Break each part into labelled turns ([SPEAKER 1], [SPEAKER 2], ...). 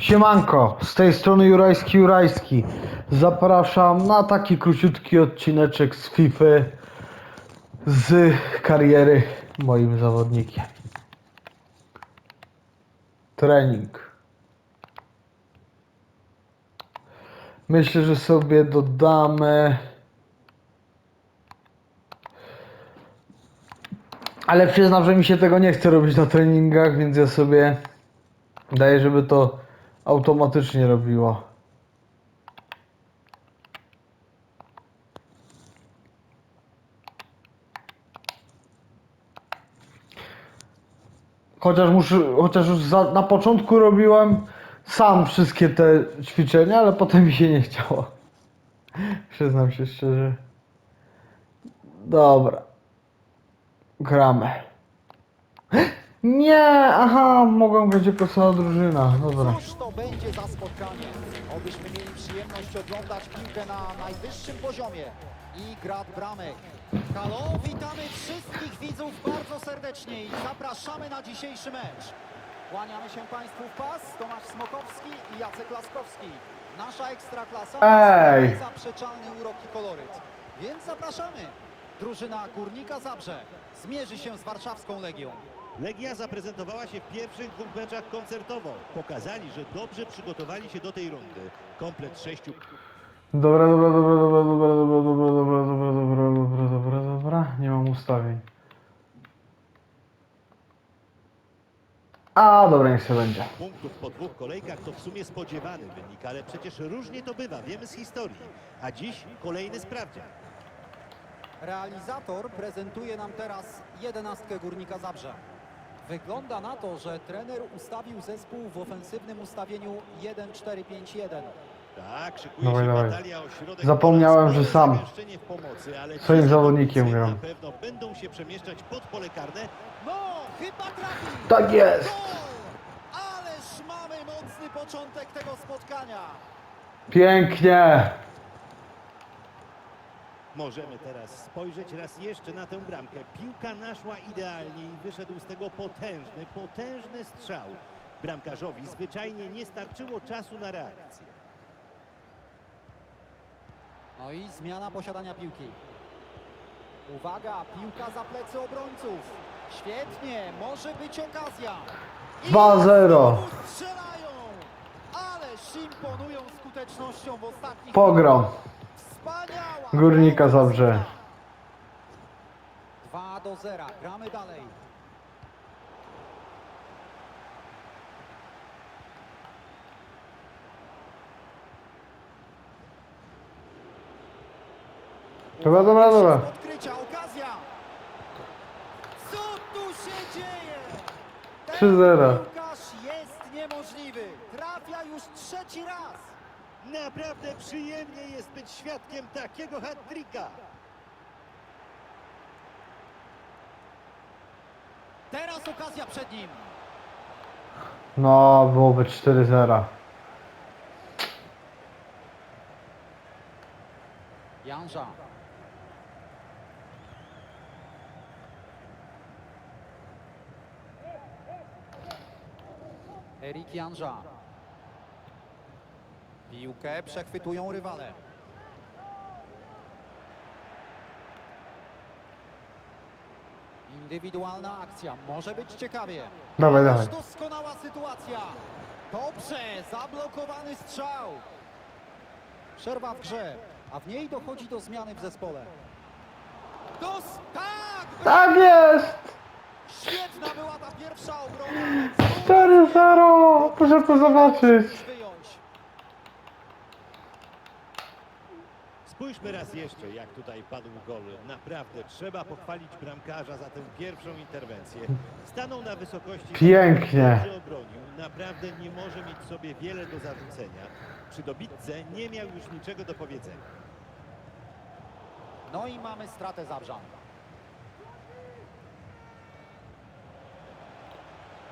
[SPEAKER 1] Siemanko, z tej strony Jurajski Jurajski. Zapraszam na taki króciutki odcineczek z FIFA z kariery moim zawodnikiem. Trening. Myślę, że sobie dodamy. Ale przyznam, że mi się tego nie chce robić na treningach, więc ja sobie daję, żeby to automatycznie robiło. Chociaż muszę, chociaż już za, na początku robiłem sam wszystkie te ćwiczenia, ale potem mi się nie chciało. Przyznam się szczerze. Dobra. Gramy. Nie, aha, mogłem grać jako cała drużyna. Dobra.
[SPEAKER 2] Cóż to będzie za spotkanie? Obyśmy mieli przyjemność oglądać piłkę na najwyższym poziomie. I grad bramek. Halo, witamy wszystkich widzów bardzo serdecznie i zapraszamy na dzisiejszy mecz. Kłaniamy się Państwu w pas, Tomasz Smokowski i Jacek Laskowski. Nasza ekstraklasa
[SPEAKER 1] Ej!
[SPEAKER 2] ma zaprzeczalny urok i koloryt. Więc zapraszamy. Drużyna Górnika Zabrze zmierzy się z warszawską Legią.
[SPEAKER 3] Legia zaprezentowała się w pierwszych dwóch meczach koncertowo. Pokazali, że dobrze przygotowali się do tej rundy. Komplet sześciu
[SPEAKER 1] Dobra, dobra, dobra, dobra, dobra, dobra, dobra, dobra, dobra, dobra, dobra, dobra, dobra. Nie mam ustawień. A, dobra, niech się będzie.
[SPEAKER 3] punktów po dwóch kolejkach to w sumie spodziewany wynik, ale przecież różnie to bywa, wiemy z historii. A dziś kolejny sprawdzian.
[SPEAKER 2] Realizator prezentuje nam teraz jedenastkę Górnika Zabrze. Wygląda na to, że trener ustawił zespół w ofensywnym ustawieniu 1-4-5-1.
[SPEAKER 3] Tak, szykuje
[SPEAKER 1] Dawaj,
[SPEAKER 3] się
[SPEAKER 1] dawaj.
[SPEAKER 3] batalia o środek.
[SPEAKER 1] Zapomniałem,
[SPEAKER 3] pola,
[SPEAKER 1] że sam
[SPEAKER 3] w pomocy, ale ci
[SPEAKER 1] swoim zawodnikiem
[SPEAKER 3] zawodnicy
[SPEAKER 1] gram.
[SPEAKER 3] Na pewno będą się przemieszczać pod pole karne.
[SPEAKER 2] No, chyba trafił!
[SPEAKER 1] Tak jest!
[SPEAKER 2] Gol! Ależ mamy mocny początek tego spotkania.
[SPEAKER 1] Pięknie!
[SPEAKER 3] Możemy teraz spojrzeć raz jeszcze na tę bramkę. Piłka naszła idealnie i wyszedł z tego potężny, potężny strzał. Bramkarzowi zwyczajnie nie starczyło czasu na reakcję.
[SPEAKER 2] No i zmiana posiadania piłki. Uwaga, piłka za plecy obrońców. Świetnie, może być okazja. I
[SPEAKER 1] 2-0.
[SPEAKER 2] znowu strzelają! Ależ imponują skutecznością w ostatnich
[SPEAKER 1] Pogram.
[SPEAKER 2] Wspaniała!
[SPEAKER 1] Górnika Zabrze.
[SPEAKER 2] 2 do 0. Gramy dalej.
[SPEAKER 1] Dobra, dobra, dobra.
[SPEAKER 2] Odkrycia, okazja! Co tu się dzieje? Ten
[SPEAKER 1] 3-0.
[SPEAKER 2] piłkarz jest niemożliwy. Trafia już trzeci raz.
[SPEAKER 3] Naprawdę przyjemnie jest być świadkiem takiego hat-tricka.
[SPEAKER 2] Teraz okazja przed nim.
[SPEAKER 1] No, byłoby 4-0.
[SPEAKER 2] Janża. Erik Janża. Piłkę przechwytują rywale. Indywidualna akcja. Może być ciekawie.
[SPEAKER 1] Dawaj, dawaj.
[SPEAKER 2] doskonała sytuacja. Dobrze, zablokowany strzał. Przerwa w grze, a w niej dochodzi do zmiany w zespole. Dos... Tak!
[SPEAKER 1] Tak jest!
[SPEAKER 2] Świetna była ta pierwsza obrona.
[SPEAKER 1] 4-0! Proszę to zobaczyć.
[SPEAKER 3] Spójrzmy raz jeszcze, jak tutaj padł gol. Naprawdę trzeba pochwalić bramkarza za tę pierwszą interwencję. Stanął na wysokości.
[SPEAKER 1] Pięknie.
[SPEAKER 3] Obronił. Naprawdę nie może mieć sobie wiele do zarzucenia. Przy dobitce nie miał już niczego do powiedzenia.
[SPEAKER 2] No i mamy stratę Zabrzan.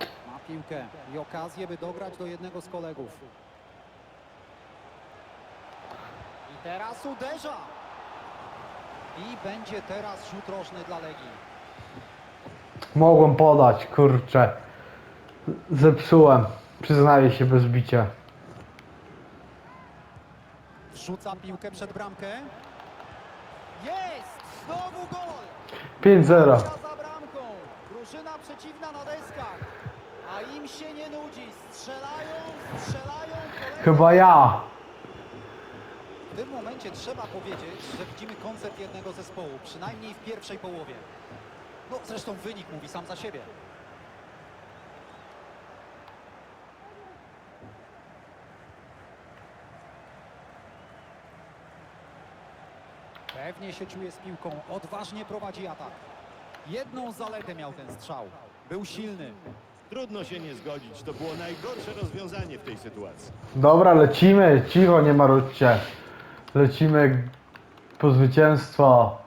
[SPEAKER 2] Ma piłkę i okazję, by dograć do jednego z kolegów. I teraz uderza. I będzie teraz rzut rożny dla Legii.
[SPEAKER 1] Mogłem podać, kurczę. Zepsułem. Przyznaję się bez bicia.
[SPEAKER 2] Wrzuca piłkę przed bramkę. Jest! Znowu gol!
[SPEAKER 1] 5-0.
[SPEAKER 2] Za bramką. Drużyna przeciwna na deskach. A im się nie nudzi. Strzelają, strzelają. kolejne-
[SPEAKER 1] Chyba ja.
[SPEAKER 2] W tym momencie trzeba powiedzieć, że widzimy koncert jednego zespołu, przynajmniej w pierwszej połowie. No zresztą wynik mówi sam za siebie. Pewnie się czuje z piłką, odważnie prowadzi atak. Jedną zaletę miał ten strzał. Był silny.
[SPEAKER 3] Trudno się nie zgodzić, to było najgorsze rozwiązanie w tej sytuacji.
[SPEAKER 1] Dobra, lecimy. Cicho, nie marudźcie. Lecimy po zwycięstwo.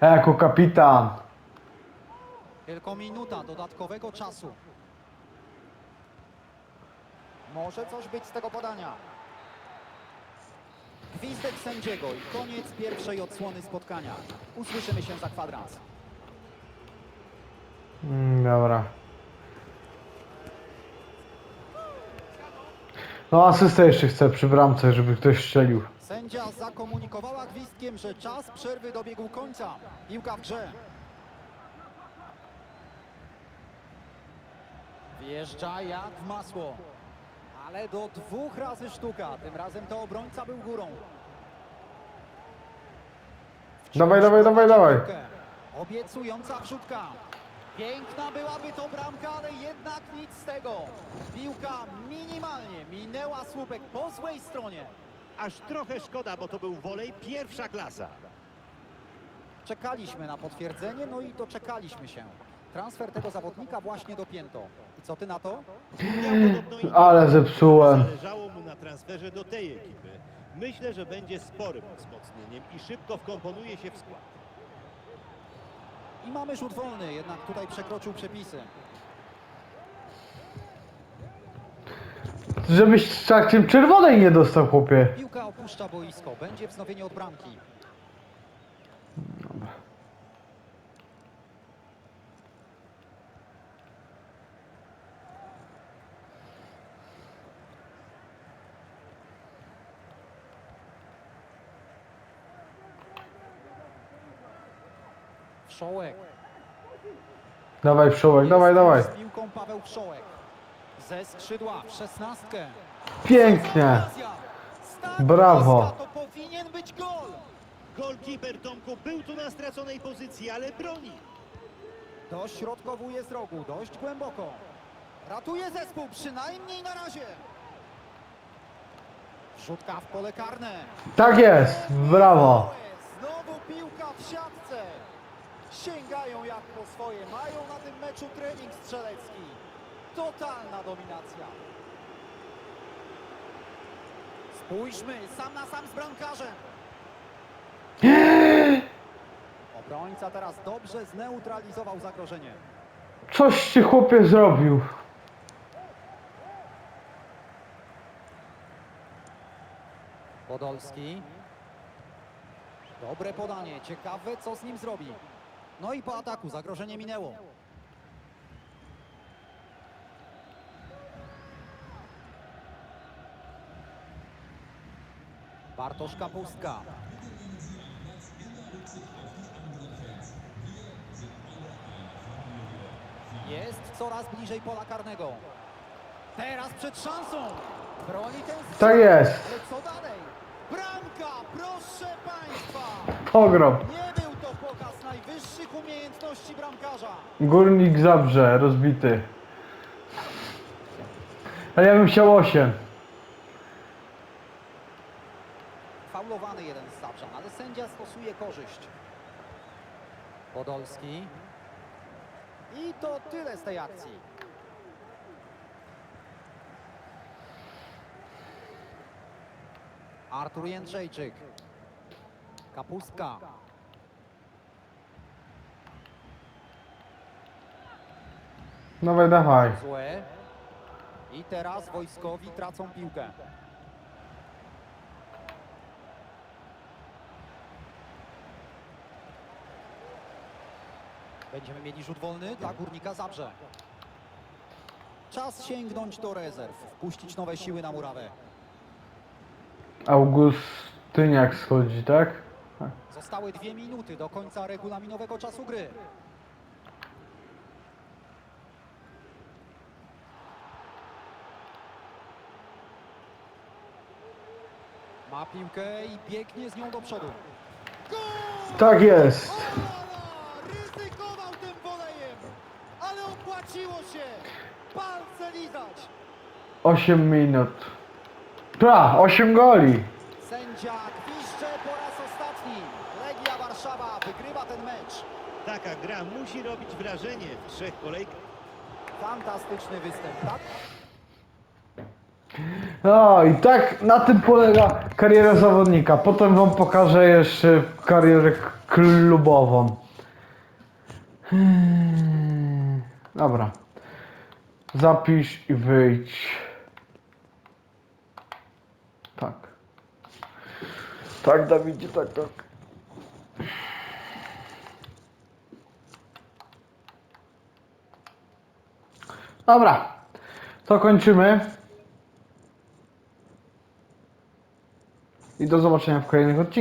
[SPEAKER 1] Ja jako kapitan.
[SPEAKER 2] Tylko minuta dodatkowego czasu. Może coś być z tego podania. Gwizdek sędziego i koniec pierwszej odsłony spotkania. Usłyszymy się za kwadrans.
[SPEAKER 1] Mm, dobra. No asystę jeszcze chcę przy bramce, żeby ktoś strzelił.
[SPEAKER 2] Sędzia zakomunikowała gwizdkiem, że czas przerwy dobiegł końca. Piłka w grze. Wjeżdża jak w masło. Ale do dwóch razy sztuka. Tym razem to obrońca był górą.
[SPEAKER 1] Dawaj, dawaj, dawaj, dawaj.
[SPEAKER 2] Obiecująca wrzutka. Piękna byłaby to bramka, ale jednak nic z tego. Piłka minimalnie minęła słupek po złej stronie.
[SPEAKER 3] Aż trochę szkoda, bo to był wolej pierwsza klasa.
[SPEAKER 2] Czekaliśmy na potwierdzenie, no i doczekaliśmy się. Transfer tego zawodnika właśnie dopięto. I co ty na to?
[SPEAKER 3] Miał podobno i-
[SPEAKER 1] Ale zepsułem.
[SPEAKER 3] Zależało mu na transferze do tej ekipy. Myślę, że będzie sporym wzmocnieniem i szybko wkomponuje się w skład.
[SPEAKER 2] I mamy rzut wolny, jednak tutaj przekroczył przepisy.
[SPEAKER 1] Żebyś z czarkiem czerwonej nie dostał, chłopie.
[SPEAKER 2] Piłka opuszcza boisko, będzie wznowienie od bramki. Wszołek.
[SPEAKER 1] Dawaj, Wszołek, dawaj, dawaj.
[SPEAKER 2] Z piłką Paweł Wszołek. Ze skrzydła w szesnastkę.
[SPEAKER 1] Pięknie. Brawo.
[SPEAKER 2] To powinien być gol.
[SPEAKER 3] Golkiper Tomku był tu na straconej pozycji, ale broni.
[SPEAKER 2] Dośrodkowuje z rogu, dość głęboko. Ratuje zespół, przynajmniej na razie. Wrzutka w pole karne.
[SPEAKER 1] Tak jest, brawo.
[SPEAKER 2] Znowu piłka w siatce. Sięgają jak po swoje. Mają na tym meczu trening strzelecki. Totalna dominacja. Spójrzmy, sam na sam z bramkarzem. Obrońca teraz dobrze zneutralizował zagrożenie.
[SPEAKER 1] Coś ty, chłopie, zrobił.
[SPEAKER 2] Podolski. Dobre podanie, ciekawe co z nim zrobi. No i po ataku zagrożenie minęło. Bartosz Kapustka. Jest coraz bliżej pola karnego. Teraz przed szansą. Broni ten strzał.
[SPEAKER 1] Tak jest.
[SPEAKER 2] Ale co dalej? Bramka, proszę Państwa!
[SPEAKER 1] Pogrom.
[SPEAKER 2] Nie był to pokaz najwyższych umiejętności bramkarza.
[SPEAKER 1] Górnik Zabrze, rozbity. Ale ja bym chciał 8.
[SPEAKER 2] Faulowany jeden z Zabrzan, ale sędzia stosuje korzyść. Podolski. I to tyle z tej akcji. Artur Jędrzejczyk. Kapustka.
[SPEAKER 1] Dawaj, dawaj.
[SPEAKER 2] Złe. I teraz wojskowi tracą piłkę. Będziemy mieli rzut wolny dla Górnika Zabrze. Czas sięgnąć do rezerw, wpuścić nowe siły na murawę.
[SPEAKER 1] Augustyniak schodzi, tak?
[SPEAKER 2] Zostały dwie minuty do końca regulaminowego czasu gry. Ma piłkę i biegnie z nią do przodu. Gol!
[SPEAKER 1] Tak jest. 8 minut. Pra, 8 goli.
[SPEAKER 2] Sędzia gwizdże po raz ostatni. Legia Warszawa wygrywa ten mecz.
[SPEAKER 3] Taka gra musi robić wrażenie w trzech kolejkach.
[SPEAKER 2] Fantastyczny występ, tak?
[SPEAKER 1] No i tak na tym polega kariera zawodnika. Potem wam pokażę jeszcze karierę klubową. Hmm, Dobra. Zapisz i wyjdź. Tak, Dawidzie, tak, tak. Dobra. To kończymy. I do zobaczenia w kolejnych odcinkach.